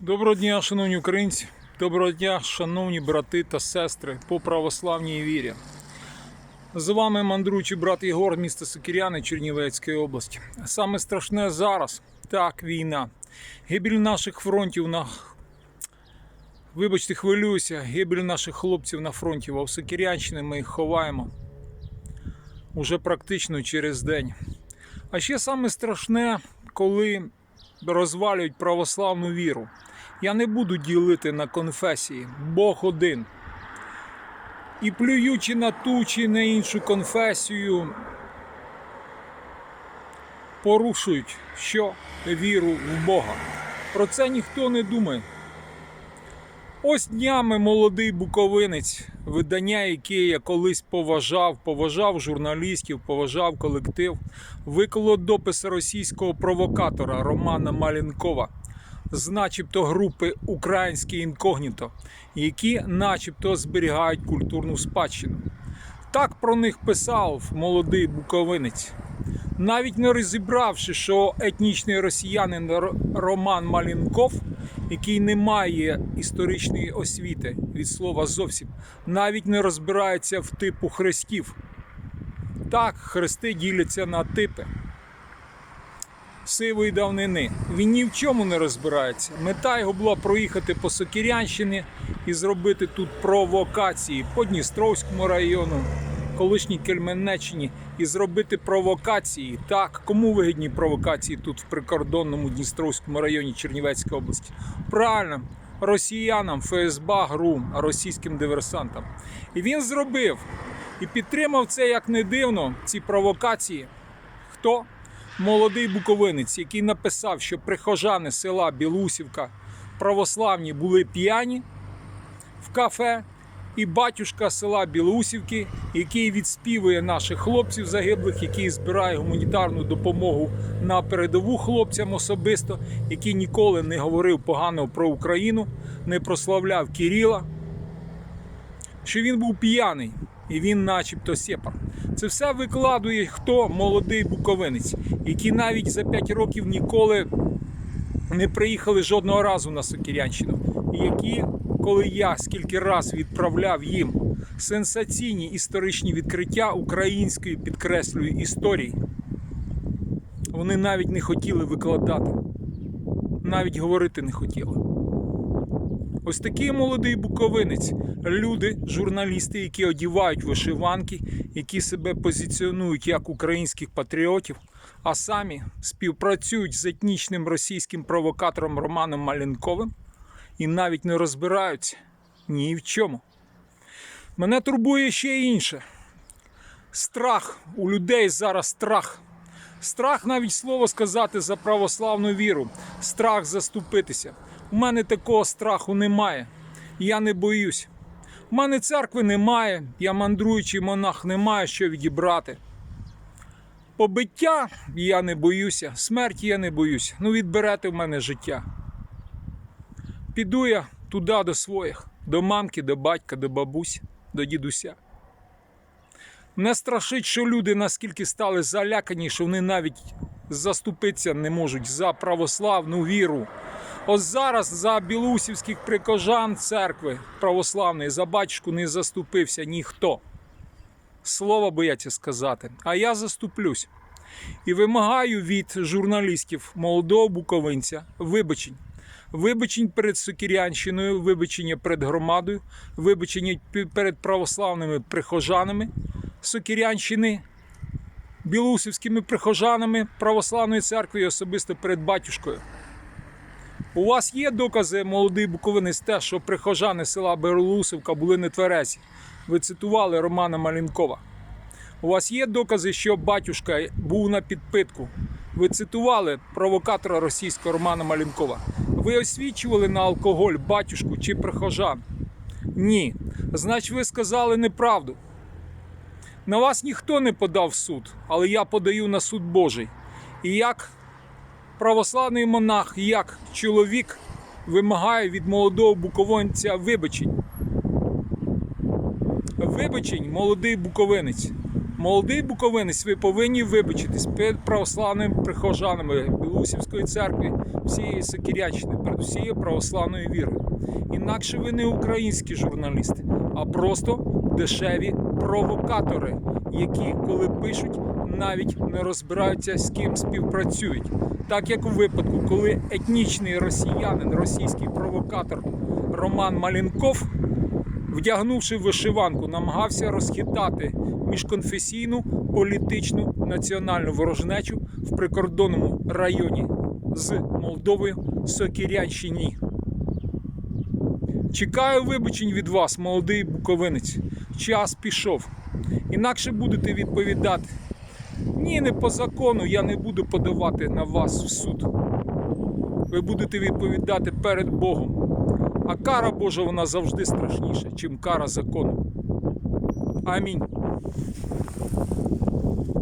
Доброго дня, шановні українці, доброго дня, шановні брати та сестри по православній вірі. З вами мандруючий брат Єгор, місто Сокіряни Чернівецької області. Саме страшне зараз так, війна. Гибель наших фронтів на вибачте, хвилююся, гибель наших хлопців на фронті в Сокірянщині ми їх ховаємо уже практично через день. А ще саме страшне, коли розвалюють православну віру. Я не буду ділити на конфесії. Бог один. І плюючи на ту чи на іншу конфесію, порушують що? Віру в Бога. Про це ніхто не думає. Ось днями молодий буковинець, видання, яке я колись поважав, поважав журналістів, поважав колектив, виклало допис російського провокатора Романа Малінкова з начебто групи Українське інкогніто, які начебто зберігають культурну спадщину. Так про них писав молодий буковинець. Навіть не розібравши, що етнічний росіянин Роман Малінков, який не має історичної освіти від слова зовсім, навіть не розбирається в типу хрестів. Так, хрести діляться на типи сивої давнини. Він ні в чому не розбирається. Мета його була проїхати по Сокірянщині і зробити тут провокації по Дністровському району, колишній Кельменеччині, і зробити провокації. Так, кому вигідні провокації тут в прикордонному Дністровському районі Чернівецької області? Правильно, росіянам, ФСБ, ГРУ, російським диверсантам. І він зробив і підтримав це, як не дивно, ці провокації. Хто? Молодий буковинець, який написав, що прихожани села Білусівка православні були п'яні в кафе, і батюшка села Білусівки, який відспівує наших хлопців загиблих, який збирає гуманітарну допомогу на передову хлопцям особисто, який ніколи не говорив поганого про Україну, не прославляв Кіріла, що він був п'яний і він, начебто, сепар. Це все викладує хто молодий буковинець, які навіть за 5 років ніколи не приїхали жодного разу на Сокірянщину. І які, коли я скільки раз відправляв їм сенсаційні історичні відкриття української підкреслюю історії, вони навіть не хотіли викладати, навіть говорити не хотіли. Ось такий молодий буковинець. Люди, журналісти, які одівають вишиванки, які себе позиціонують як українських патріотів, а самі співпрацюють з етнічним російським провокатором Романом Малінковим і навіть не розбираються ні в чому. Мене турбує ще інше. Страх у людей зараз страх. Страх навіть слово сказати за православну віру, страх заступитися. У мене такого страху немає. Я не боюсь. У мене церкви немає, я мандруючий монах, не маю що відібрати. Побиття я не боюся, смерті я не боюсь. Ну, відберете в мене життя. Піду я туди до своїх, до мамки, до батька, до бабусь, до дідуся. Мене страшить, що люди наскільки стали залякані, що вони навіть заступитися не можуть за православну віру. Ось зараз за білусівських прикожан церкви православної за батюшку не заступився ніхто. Слово бояться сказати, а я заступлюсь. І вимагаю від журналістів молодого буковинця вибачень. Вибачень перед Сокірянщиною, вибачення перед громадою, вибачення перед православними прихожанами Сокірянщини, білусівськими прихожанами православної церкви і особисто перед батюшкою. У вас є докази, молодий буковинець, те, що прихожани села Берулусівка були нетверезі. Ви цитували Романа Малінкова. У вас є докази, що батюшка був на підпитку. Ви цитували провокатора російського Романа Малінкова. Ви освічували на алкоголь батюшку чи прихожан? Ні. Значить, ви сказали неправду. На вас ніхто не подав суд, але я подаю на суд Божий. І як православний монах, як чоловік вимагає від молодого буковинця вибачень. Вибачень, молодий буковинець. Молодий буковинець, ви повинні вибачитись перед православними прихожанами Богослусівської церкви всієї Сокиряччини, перед всією православною вірою. Інакше ви не українські журналісти, а просто дешеві провокатори, які, коли пишуть, навіть не розбираються з ким співпрацюють. Так як у випадку, коли етнічний росіянин, російський провокатор Роман Малінков, вдягнувши вишиванку, намагався розхитати міжконфесійну політичну національну ворожнечу в прикордонному районі з Молдовою Сокірянщині. Чекаю вибачень від вас, молодий буковинець. Час пішов. Інакше будете відповідати. Ні, не по закону я не буду подавати на вас в суд. Ви будете відповідати перед Богом. А кара Божа вона завжди страшніша, чим кара закону. Амінь.